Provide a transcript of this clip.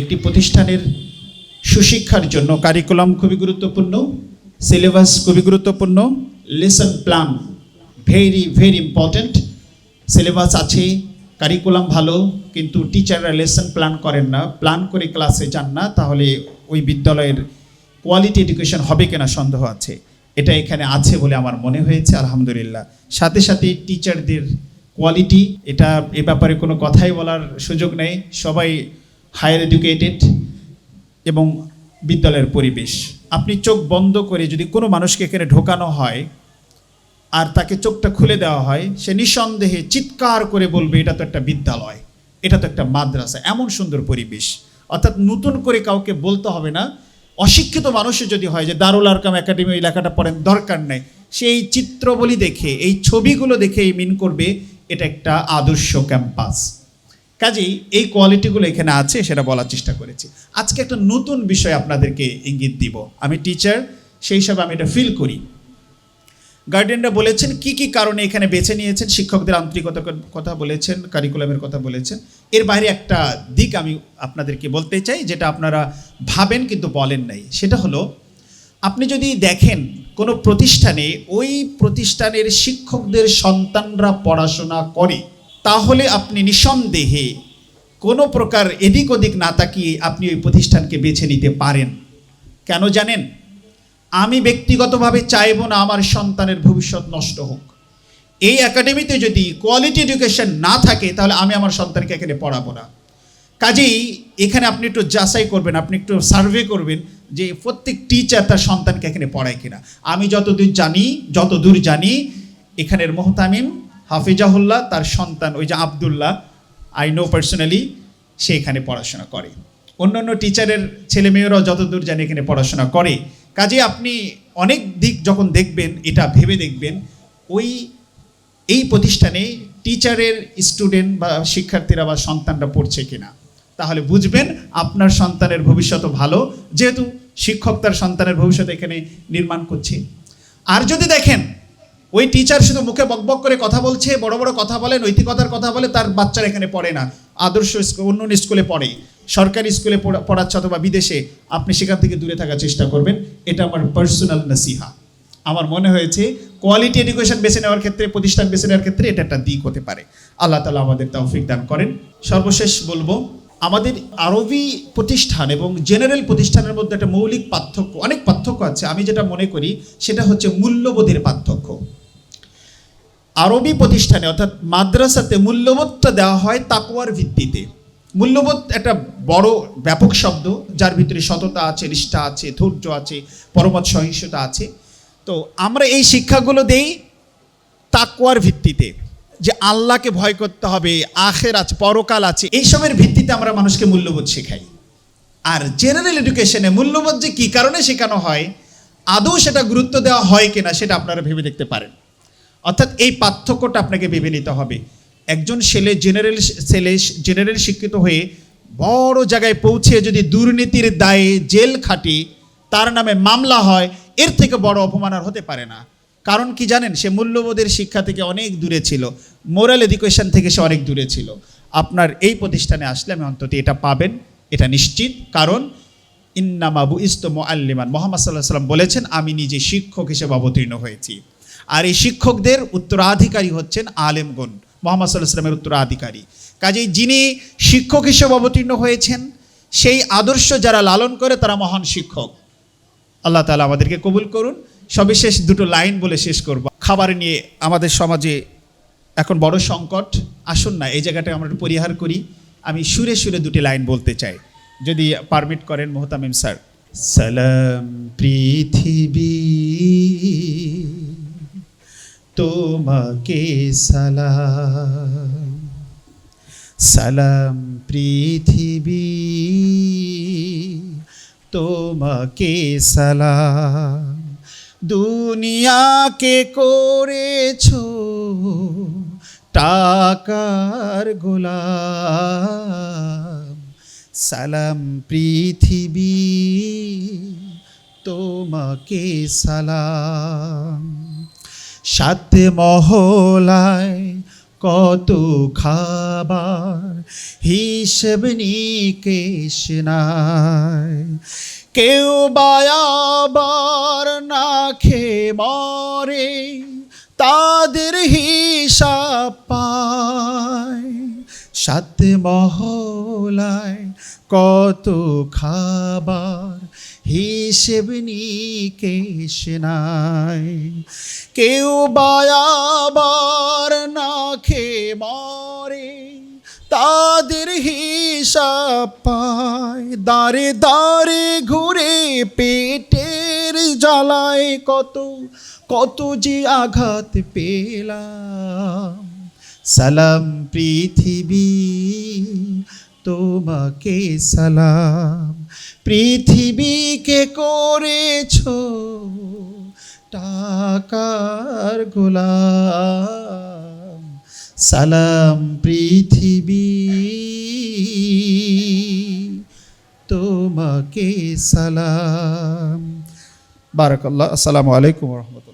একটি প্রতিষ্ঠানের সুশিক্ষার জন্য কারিকুলাম খুবই গুরুত্বপূর্ণ সিলেবাস খুবই গুরুত্বপূর্ণ lesson plan very very important syllabus আছে কারিকুলাম ভালো, কিন্তু টিচাররা লেসন প্ল্যান করেন না প্ল্যান করে ক্লাসে যান না, তাহলে ওই বিদ্যালয়ের কোয়ালিটি এডুকেশন হবে কিনা সন্দেহ আছে। এটা এখানে আছে বলে আমার মনে হয়েছে, আলহামদুলিল্লাহ। সাথে সাথে টিচারদের কোয়ালিটি এটা এ ব্যাপারে কোনো কথাই বলার সুযোগ নেই, সবাই হায়ার এডুকেটেড এবং বিদ্যালয়ের পরিবেশ। আপনি চোখ বন্ধ করে যদি কোনো মানুষকে এখানে ঢোকানো হয় আর তাকে চোখটা খুলে দেওয়া হয়, সে নিঃসন্দেহে চিৎকার করে বলবে, এটা তো একটা বিদ্যালয়, এটা তো একটা মাদ্রাসা, এমন সুন্দর পরিবেশ। অর্থাৎ নতুন করে কাউকে বলতে হবে না। অশিক্ষিত মানুষের যদি হয় যে, দারুল আরকাম একাডেমি, ওই লেখাটা পড়েন, দরকার নেই। সেই চিত্রবলি দেখে, এই ছবিগুলো দেখে এই মিন করবে, এটা একটা আদর্শ ক্যাম্পাস। কাজেই এই কোয়ালিটিগুলো এখানে আছে, সেটা বলার চেষ্টা করেছি। আজকে একটা নতুন বিষয় আপনাদেরকে ইঙ্গিত দিব। আমি টিচার সেই হিসাবে আমি এটা ফিল করি। গার্ডিয়ানরা বলেছেন, কি কি কারণে এখানে বেছে নিয়েছেন? শিক্ষকদের আন্তরিকতার কথা বলেছেন কারিকুলামের কথা বলেছেন। এর বাইরে একটা দিক আমি আপনাদেরকে বলতে চাই, যেটা আপনারা ভাবেন কিন্তু বলেন নাই। সেটা হলো, আপনি যদি দেখেন কোনো প্রতিষ্ঠানে, ওই প্রতিষ্ঠানের শিক্ষকদের সন্তানরা পড়াশোনা করে তাহলে আপনি নিঃসন্দেহে কোনো প্রকার এদিক ওদিক না তাকিয়ে আপনি ওই প্রতিষ্ঠানকে বেছে নিতে পারেন। কেন জানেন? আমি ব্যক্তিগতভাবে চাইব না আমার সন্তানের ভবিষ্যৎ নষ্ট হোক। এই একাডেমিতে যদি কোয়ালিটি এডুকেশন না থাকে, তাহলে আমি আমার সন্তানকে এখানে পড়াবো না। কাজেই এখানে আপনি একটু যাচাই করবেন, আপনি একটু সার্ভে করবেন যে প্রত্যেক টিচার তার সন্তানকে এখানে পড়ায় কিনা। আমি যতদূর জানি যতদূর জানি, এখানের মোহতামিম হাফিজাহুল্লাহ, তার সন্তান, ওই যে আবদুল্লাহ আই নো পার্সোনালি সে এখানে পড়াশোনা করে। অন্যান্য টিচারের ছেলে মেয়েরাও যতদূর জানি এখানে পড়াশোনা করে। কাজে আপনি অনেক দিক যখন দেখবেন, এটা ভেবে দেখবেন, ওই, এই প্রতিষ্ঠানে টিচারের স্টুডেন্ট বা শিক্ষার্থীরা বা সন্তানরা পড়ছে কিনা। তাহলে বুঝবেন, আপনার সন্তানের ভবিষ্যৎ ভালো, যেহেতু শিক্ষক তার সন্তানের ভবিষ্যৎ এখানে নির্মাণ করছে। আর যদি দেখেন ওই টিচার শুধু মুখে বকবক করে কথা বলছে, বড় বড় কথা বলে, নৈতিকতার কথা বলে, তার বাচ্চারা এখানে পড়ে না। আদর্শ অন্য স্কুলে পড়ে। সরকারি স্কুলে পড়া- পড়াচ্ছে অথবা বিদেশে, আপনি সেখান থেকে দূরে থাকার চেষ্টা করবেন। এটা আমার পার্সোনাল নাসিহা আমার মনে হয়েছে কোয়ালিটি এডুকেশন বেছে নেওয়ার ক্ষেত্রে, প্রতিষ্ঠান বেছে নেওয়ার ক্ষেত্রে এটা একটা দিক হতে পারে। আল্লাহ তালা আমাদের তৌফিক দান করেন। সর্বশেষ বলব, আমাদের আরবি প্রতিষ্ঠান এবং জেনারেল প্রতিষ্ঠানের মধ্যে একটা মৌলিক পার্থক্য, অনেক পার্থক্য আছে। আমি যেটা মনে করি, সেটা হচ্ছে মূল্যবোধের পার্থক্য। আরবি প্রতিষ্ঠানে, অর্থাৎ মাদ্রাসাতে মূল্যবোধটা দেওয়া হয় তাকুয়ার ভিত্তিতে। মূল্যবোধ একটা বড় ব্যাপক শব্দ, যার ভিতরে সততা আছে, নিষ্ঠা আছে, ধৈর্য আছে, পরমত সহিংসতা আছে। তো আমরা এই শিক্ষাগুলো দেই তাকুয়ার ভিত্তিতে, যে আল্লাহকে ভয় করতে হবে, আখের আছে, পরকাল আছে এইসবের ভিত্তিতে আমরা মানুষকে মূল্যবোধ শেখাই। আর জেনারেল এডুকেশনে মূল্যবোধ যে কী কারণে শেখানো হয়, আদৌ সেটা গুরুত্ব দেওয়া হয় কিনা সেটা আপনারা ভেবে দেখতে পারেন। অর্থাৎ এই পার্থক্যটা আপনাকে ভেবে নিতে হবে। একজন ছেলে জেনারেল ছেলে জেনারেল শিক্ষিত হয়ে বড় জায়গায় পৌঁছে যদি দুর্নীতির দায়ে জেল খাটি, তার নামে মামলা হয়, এর থেকে বড় অপমান আর হতে পারে না। কারণ কি জানেন, সে মূল্যবোধের শিক্ষা থেকে অনেক দূরে ছিল। মোরাল এডুকেশন থেকে সে অনেক দূরে ছিল। আপনার এই প্রতিষ্ঠানে আসলে আমি অন্তত এটা পাবেন, এটা নিশ্চিত। কারণ ইন্নামাবু ইস্তম আল্লিমান মোহাম্মদ সাল্লাহ সাল্লাম বলেছেন, আমি নিজে শিক্ষক হিসেবে অবতীর্ণ হয়েছি। আর এই শিক্ষকদের উত্তরাধিকারী হচ্ছেন আলেমগণ, মোহাম্মদ সাল্লাহ সাল্লামের উত্তরাধিকারী। কাজেই যিনি শিক্ষক হিসেবে অবতীর্ণ হয়েছেন, সেই আদর্শ যারা লালন করে তারা মহান শিক্ষক। আল্লাহ তালা আমাদেরকে কবুল করুন। সবিশেষ দুটো লাইন বলে শেষ করব। খাবার নিয়ে আমাদের সমাজে এখন বড় সংকট। আসুন না, এই জায়গাটা আমরা একটু পরিহার করি। আমি সুরে সুরে দুটি লাইন বলতে চাই। যদি পারমিট করেন মোহতামিম স্যার। সালাম, পৃথিবী। তোমাকে সালাম। সালাম পৃথিবী তোমাকে সালাম। দুনিয়াকে করেছ টাকার গোলাম। সালাম পৃথিবী তোমাকে সালাম। সাত মহলায় কত খাবার হিসেব নিকেশ কেউ বায়াবার না খেয়ে মরে, তাদের হিসাব পায়। সাত মহলায় কত খাবার হিসেব নিকেশ নাই। কেউ বায়াবার না খেয়ে মরে, তাদের হিসাব পায়। দাঁড়ে দাঁড়ে ঘুরে পেটের জ্বালায় কত কত যে আঘাত পেলাম। সালাম পৃথিবী, তোমাকে সালাম। পৃথিবীকে করেছ টাকার গোলাম সালাম পৃথিবী। তোমাকে সালাম। বারাকাল্লাহ আসসালামু আলাইকুম